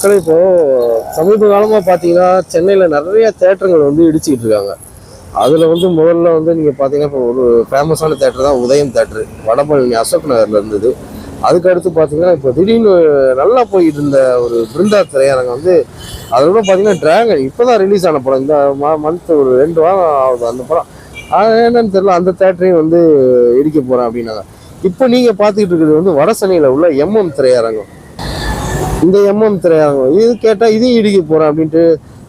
மக்கள் இப்போ சமீப காலமாக பார்த்தீங்கன்னா சென்னையில் நிறைய தேட்டருங்கள் வந்து இடிச்சிக்கிட்டு இருக்காங்க. அதில் வந்து முதல்ல வந்து நீங்கள் பார்த்தீங்கன்னா இப்போ ஒரு ஃபேமஸான தேட்டர் தான் உதயம் தேட்டரு. வடபழனி அசோக் நகரில் இருந்தது. அதுக்கு அடுத்து பார்த்தீங்கன்னா இப்போ திடீர்னு நல்லா போயிட்டு இருந்த ஒரு பிருந்தா திரையரங்கம் வந்து அதில் கூட பார்த்தீங்கன்னா டிராகன் இப்போ தான் ரிலீஸ் ஆன படம். இந்த மந்த் ஒரு ரெண்டு வாரம் ஆகுது அந்த படம். அது என்னன்னு தெரியல அந்த தேட்டரையும் வந்து இடிக்க போகிறேன் அப்படின்னாங்க. இப்போ நீங்கள் பார்த்துக்கிட்டு இருக்கிறது வந்து வடசென்னையில் உள்ள எம்எம் திரையரங்கம். இந்த எம்எம் திரையரங்கம். இது கேட்டால் இதையும் இடிக்க போகிறேன் அப்படின்ட்டு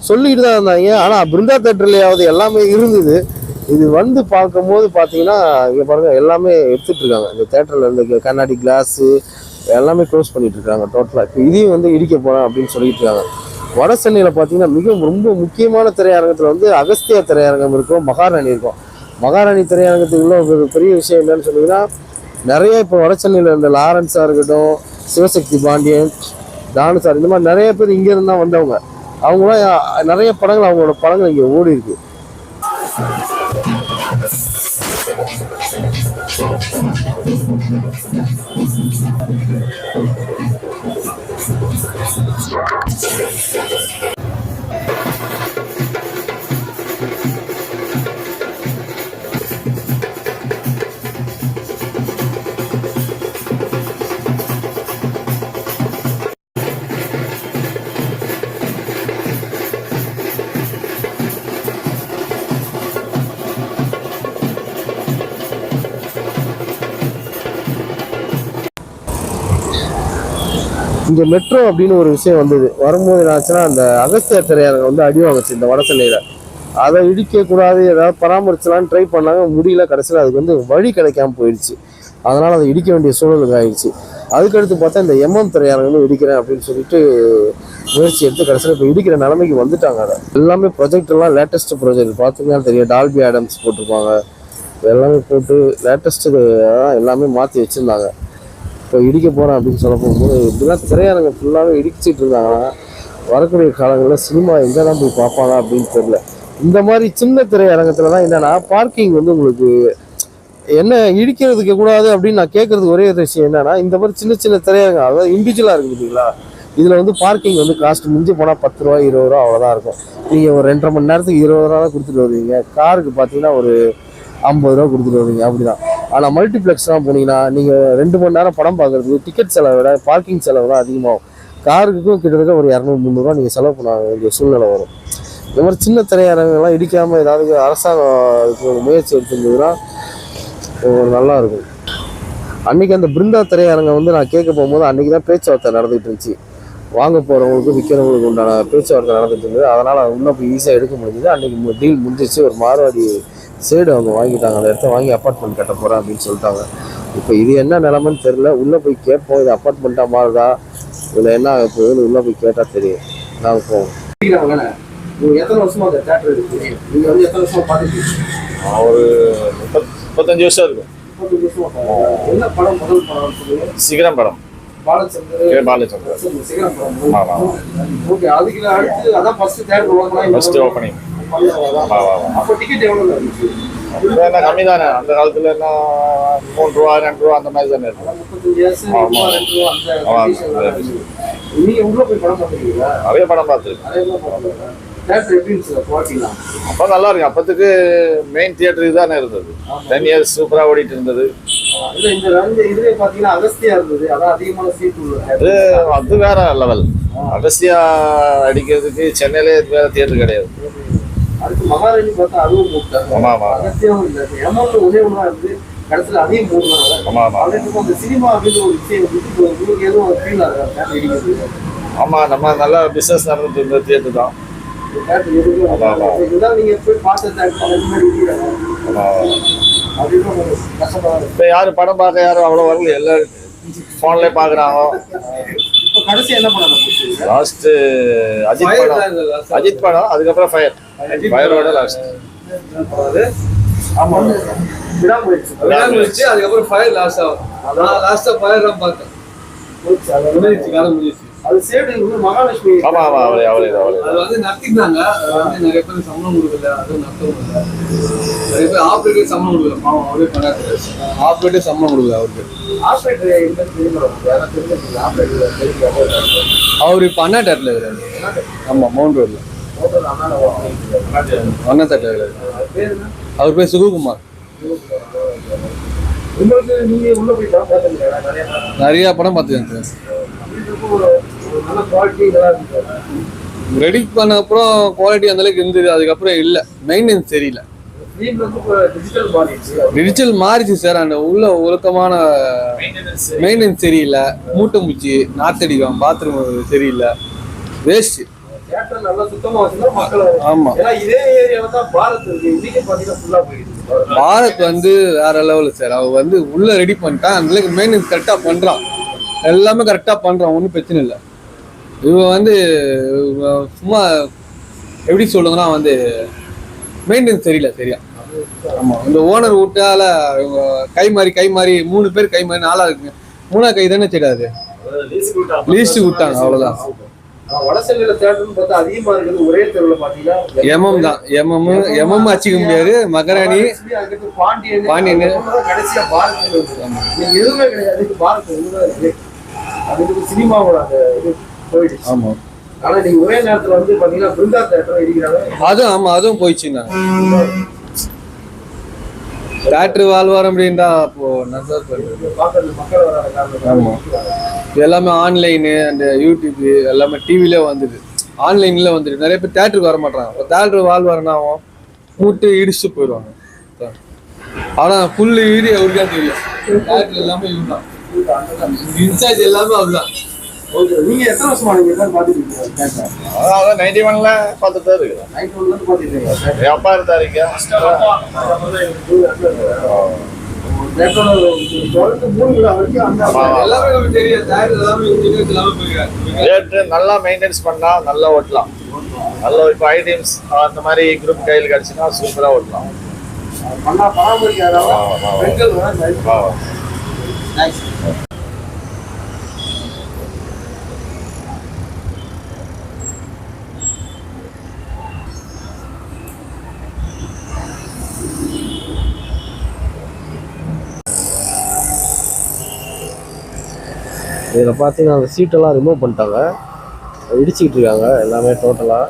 சொல்லிட்டு தான் இருந்தாங்க. ஆனால் பிருந்தா தேட்டர்லையாவது எல்லாமே இருந்தது. இது வந்து பார்க்கும்போது பார்த்தீங்கன்னா இங்கே பாருங்க எல்லாமே எடுத்துட்டு இருக்காங்க. இந்த தேட்டரில் இருந்த கண்ணாடி கிளாஸு எல்லாமே க்ளோஸ் பண்ணிகிட்டு இருக்காங்க டோட்டலாக இப்போ இதையும் வந்து இடிக்க போகிறேன் அப்படின்னு சொல்லிட்டு இருக்காங்க. வட சென்னையில் பார்த்தீங்கன்னா மிக ரொம்ப முக்கியமான திரையரங்கத்தில் வந்து அகஸ்தியா திரையரங்கம் இருக்கும் மகாராணி இருக்கும். மகாராணி திரையரங்கத்துக்கு உள்ள பெரிய விஷயம் என்னன்னு சொன்னீங்கன்னா நிறைய இப்போ வட சென்னையில் இருந்த லாரன்ஸாக இருக்கட்டும் சிவசக்தி பாண்டியன் தானு சார் இந்த மாதிரி நிறைய பேர் இங்க தான் வந்தவங்க அவங்களாம் நிறைய படங்கள் அவங்களோட படங்கள் இங்கே ஓடி இருக்கு. இங்கே மெட்ரோ அப்படின்னு ஒரு விஷயம் வந்தது. வரும்போது என்னாச்சுன்னா அந்த அகஸ்திய திரையரங்க வந்து அடி வாங்குச்சு இந்த வட சென்னையில். அதை இடிக்கக்கூடாது ஏதாவது பராமரிச்சலான்னு ட்ரை பண்ணாங்க. முடியல கடைசியில் அதுக்கு வந்து வழி கிடைக்காம போயிடுச்சு அதனால் அதை இடிக்க வேண்டிய சூழலுக்கு ஆயிடுச்சு அதுக்கடுத்து பார்த்தா இந்த எம்எம் திரையரங்கம் இடிக்கிறேன் அப்படின்னு சொல்லிட்டு முயற்சி எடுத்து கடைசியில் இப்போ இடிக்கிற நிலைமைக்கு வந்துட்டாங்க அதை. எல்லாமே ப்ரொஜெக்டெல்லாம் லேட்டஸ்ட் ப்ரொஜெக்ட் பார்த்தீங்கன்னா தெரியும் டால்பி ஆடம்ஸ் போட்டிருப்பாங்க. எல்லாமே போட்டு லேட்டஸ்ட்டு எல்லாமே மாற்றி வச்சுருந்தாங்க. இப்போ இடிக்க போகிறேன் அப்படின்னு சொல்ல போகும்போது இப்படிலாம் திரையரங்கம் ஃபுல்லாகவே இடிச்சிட்டு இருந்தாங்கன்னா வரக்கூடிய காலங்களில் சினிமா எங்கே தான் போய் பார்ப்பாங்க அப்படின்னு தெரில இந்த மாதிரி சின்ன திரையரங்கத்தில் தான் என்னென்னா பார்க்கிங் வந்து உங்களுக்கு என்ன இடிக்கிறதுக்கு கூடாது அப்படின்னு நான் கேட்குறது ஒரே ஒரு விஷயம் என்னென்னா இந்த மாதிரி சின்ன சின்ன திரையரங்கம் அதாவது இண்டிவிஜுவலாக இருக்குது இல்லைங்களா இதில் வந்து பார்க்கிங் வந்து காஸ்ட் மிஞ்சி போனால் பத்து ரூபா இருபது ரூபா அவ்வளோதான் இருக்கும். நீங்கள் ஒரு ரெண்டரை மணி நேரத்துக்கு இருபது ரூபா தான் கொடுத்துட்டு வருவீங்க. காருக்கு பார்த்தீங்கன்னா ஒரு ஐம்பது ரூபா கொடுத்துட்டு வருவீங்க. அப்படிதான். ஆனால் மல்டிப்ளெக்ஸ்லாம் போனீங்கன்னா நீங்கள் ரெண்டு மணி நேரம் படம் பார்க்குறதுக்கு டிக்கெட் செலவை விட பார்க்கிங் செலவு தான் அதிகமாகும். காருக்கும் கிட்டத்தட்ட ஒரு இரநூறு முந்நூறுரூவா நீங்கள் செலவு பண்ண வேண்டிய சூழ்நிலை வரும். இந்த மாதிரி சின்ன திரையரங்கெல்லாம் இடிக்காமல் ஏதாவது அரசாங்கம் ஒரு முயற்சி எடுத்திருந்ததுன்னா ஒரு நல்லா இருக்கும். அன்னைக்கு அந்த பிருந்தா திரையரங்கம் வந்து நான் கேட்க போகும்போது அன்றைக்கி தான் பேச்சுவார்த்தை நடந்துகிட்டு இருந்துச்சு. வாங்க போகிறவங்களுக்கு விற்கிறவங்களுக்கு உண்டான பேச்சுவார்த்தை நடந்துட்டு இருந்தது. அதனால் அது உள்ளே போய் ஈஸியாக எடுக்க முடிஞ்சது. அன்னைக்கு டீல் முடிஞ்சிச்சு ஒரு மார்வாடி சைடு அவங்க வாங்கிட்டாங்க. அந்த இடத்த வாங்கி அப்பார்ட்மெண்ட் கட்ட போகிறேன் அப்படின்னு சொல்லிட்டாங்க. இப்போ இது என்ன நிலமைன்னு தெரில உள்ளே போய் கேட்போம். இது அப்பார்ட்மெண்ட்டாக மாறுதா இதில் என்ன ஆக போகுதுன்னு உள்ளே போய் கேட்டால் தெரியும். நாங்கள் போவோம். நீங்கள் எத்தனை வருஷமா அந்த தேட்டர் இருக்கு நீங்கள் வந்து எத்தனை வருஷமா பார்த்துட்டு ஒரு முப்பத் முப்பத்தஞ்சு வருஷம் இருக்கும் என்ன படம் முதல் படம் சொல்லுங்க? சிகரம் படம். பாலச்சந்தர் ஆமா. ஓகே அதுக்கு அடுத்து அதான் ஃபர்ஸ்ட் அப்போ டிக்கெட் இருந்துச்சு இப்போ என்ன கம்மி தானே. அந்த காலத்துல என்ன மூணு ரூபா ரெண்டு ரூபா அந்த மாதிரி தானே இருக்கும் முப்பத்தஞ்சு வயசு. ரெண்டு ரூபா அந்த. நீங்க உள்ள போய் படம் பார்த்துருக்கீங்களா? நிறைய படம் பார்த்துருக்கேன். அப்போ நல்லா இருக்கு அப்போத்துக்கு மெயின் தியேட்டருக்கு தானே இருந்தது. டென் இயர்ஸ் சூப்பராக ஓடிட்டு இருந்தது. அது அது வேற லெவல் அகஸ்தியா அடிக்கிறதுக்கு சென்னையிலே வேற தியேட்டர் கிடையாது. அடுத்து மகாராணி பார்த்தா அதுவும் மூட்டாங்க ஆமா, ஆமா. அகஸ்தியாவும் இல்ல. அமௌண்ட் ஒரே ஒன்றா இருந்து கடைசியில் அதையும் மூடுறாங்க ஆமா ஆமா. அப்படின்ட்டு அந்த சினிமா அப்படின்னு ஒரு விஷயம் உங்களுக்கு எதுவும் ஃபீல் ஆகுது. ஆமா நம்ம நல்லா பிசினஸ் நடந்துட்டு இருந்த தியேட்டர் தான். இப்போ யாரும் படம் பார்க்க யாரும் அவ்வளோ வரல எல்லாரும் ஃபோன்லேயே பார்க்குறாங்க. இப்போ கடைசி என்ன போச்சு லாஸ்ட் அஜித் படம். அஜித் படம் அதுக்கப்புறம் ஃபயர் ஃபயரோட லாஸ்ட் ஆமா. விடாமுயற்சி. விடாமுயற்சி. அதுக்கப்புறம் ஃபயர் லாஸ்ட் ஆகும். நான் லாஸ்டா ஃபயர் தான் பார்த்தேன். காலம் முடிஞ்சிச்சு ஆமா ஆமா அவளே அவளே அவளே. அது வந்து நடத்திட்டாங்க நிறைய பேர் சம்பளம் கொடுக்கல அதுவும் நடத்தவும் இல்லை. நிறைய பேர் ஆப்ரேட்டர் சம்பளம் கொடுக்கல. பாவம் அவரே பண்ணாரு. ஆப்ரேட்டர் சம்பளம் கொடுக்கல அவருக்கு. தெரியும்? ஆஸ்பெக்டர் தெரிஞ்சு அவரு பண்ணாட்டார்ல இருக்காரு ஆமா மவுண்ட் ரோட்ல. இருக்காரு பேர் என்ன? அவர் பேர் சுகுகுமார். நிறைய படம். நிறைய படம் பார்த்துக்கேன் சார் ரெடி பண்ண அப்புறம் குவாலிட்டி அந்த அளவுக்கு இருந்தது அதுக்கப்புறம் இல்லை. மெயின்டெனன்ஸ் இப்போ டிஜிட்டல் மாறிச்சு சார். அந்த உள்ள ஒழுக்கமான மெயின்டெனன்ஸ் சரியில்லை மூட்டை முச்சி நாத்தடிக்கும் பாத்ரூம் சரியில்லை வேஸ்ட் ஆமா. பாரத் வந்து வேற லெவல் சார். அவ வந்து உள்ள ரெடி பண்ணிட்டான் அந்த மெயின்டெனன்ஸ் கரெக்டாக பண்றான் எல்லாமே கரெக்டாக பண்றான் ஒன்றும் பிரச்சனை இல்லை. இவன் வந்து சும்மா எப்படி சொல்லுங்கன்னா வந்து மெயின்டெனன்ஸ் சரியில்லை சரியா ஆமா இந்த ஓனர் விட்டால இவங்க கை மாறி கை மாறி மூணு பேர் கை மாறி நாலா இருக்குங்க மூணா கை தானே தெரியாது லீஸ்ட் விட்டாங்க பாத்தீங்கன்னா எம்எம் தான் எம்எம் எம்எம் அச்சிக்க முடியாது மகராணி பாண்டியன் கடைசியா போயிடுச்சு. ஆமா. ஆனா நீங்க ஒரே நேரத்துல வந்து பாத்தீங்கன்னா பிருந்தா தேட்டர் இடிக்கிறாங்க. அதுவும் ஆமா அதுவும் போயிடுச்சுங்க தேட்டர் வாழ்வாரம் அப்படின்டா அப்போ நான் சார் பண்றது பாக்குறது மக்கள் வராத காரணம். ஆமா. இது எல்லாமே ஆன்லைனு அந்த யூடியூப் எல்லாமே டிவிலே வந்துது ஆன்லைன்ல வந்துட்டு நிறைய பேர் தேட்டருக்கு வர மாட்டாங்க இப்போ தேட்டர் வாழ்வாரம்னா ஆகும் மூட்டு இடிச்சுட்டு போயிடுவாங்க. ஆனா ஃபுல் வீடு அவருக்கா தெரியும் தேட்டர் எல்லாமே இவங்க இன்சார்ஜ் எல்லாமே அவர்தான் நீங்க எத்தனை வருஷமா நீங்க பாத்துட்டு அதான் நைன்டி ஒன்ல பார்த்துட்டு தான் இருக்குது நைட் ஒன்ல இருந்து பாத்துட்டு இருக்கீங்க. அப்பா இருந்தாரு இங்க. நல்லா மெயின்டைன்ஸ் பண்ணா நல்லா ஓட்டலாம். நல்ல இப்போ ஐடிஎம்ஸ் அந்த மாதிரி குரூப் கையில் கிடச்சுன்னா சூப்பராக ஓட்டலாம். பண்ணா பராமரிக்காதவங்க ஆமா, ஆமா. பெண்கள் வந்து ஆ. நைஸ் இதில் பார்த்தீங்கன்னா அந்த சீட்டெல்லாம் ரிமூவ் பண்ணிட்டாங்க. இடிச்சிக்கிட்டு இருக்காங்க எல்லாமே டோட்டலாக